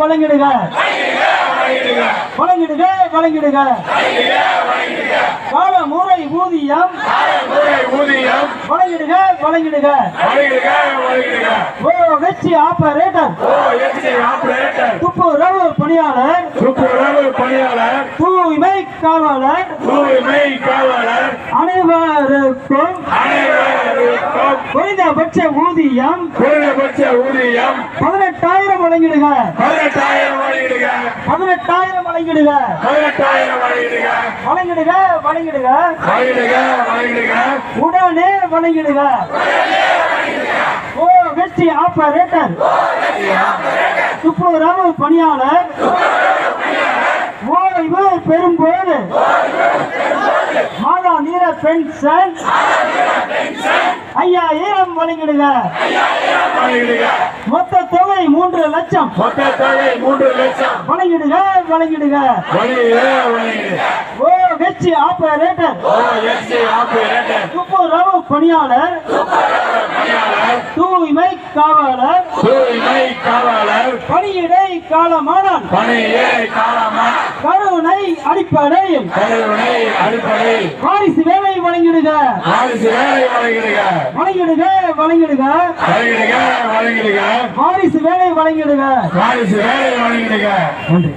வழங்கிடுக. வழங்கிடுக வழங்கிடுக. கால முறை ஊதியம். வழங்கிடுக வழங்கிடுக. வழங்கிடுக வழங்கிடுக. ஓ வெச்சி ஆபரேட்டர் துப்புரவு பணியாளர். துப்புரவு பணியாளர். தூய்மை காவலர். தூய்மை காவலர். அனைவருக்கும் குறைந்தபட்ச ஊதியம் குறைந்தபட்ச ஊதியம் பதினெட்டாயிரம் வழங்கிடுக பதினெட்டாயிரம் வழங்கிடுக பதினெட்டாயிரம் வழங்கிடுக பதினெட்டாயிரம் வழங்கிடுக வழங்கிடுக வழங்கிடுக வழங்கிடுக வழங்கிடுக உடனே வழங்கிடுக ஓ வெற்றி ஆபரேட்டர் துப்புரவு பணியாளர். ஓய்வு பெறும்போது. மாதா நீர பென்ஷன். ஐயாயிரம் வழங்கிடுக வழங்கிடுக மொத்த தொகை மூன்று லட்சம். மொத்த தொகை மூன்று லட்சம் வழங்கிடுக வழங்கிடுக ஓ வெற்றி ஆபரேட்டர் ஓ எச்சி ஆபரேட்டர் துப்புரவு பணியாளர் பணியாளர். தூய்மை காவலர். தூய்மை காவலர். பணியிடை காலமானால் பணியே காலமா கருணை அடிப்படையில் கருணை அடிப்படையில் வாரிசு வேலை வழங்கிடுக. வாரிசு வேலை வழங்கிடுக. வழங்கிடுக வழங்கிடுக. வழங்கிடுக வழங்கிடுக. வாரிசு வேலை வழங்கிடுக. வாரிசு வேலை வழங்கிடுக. நன்றி.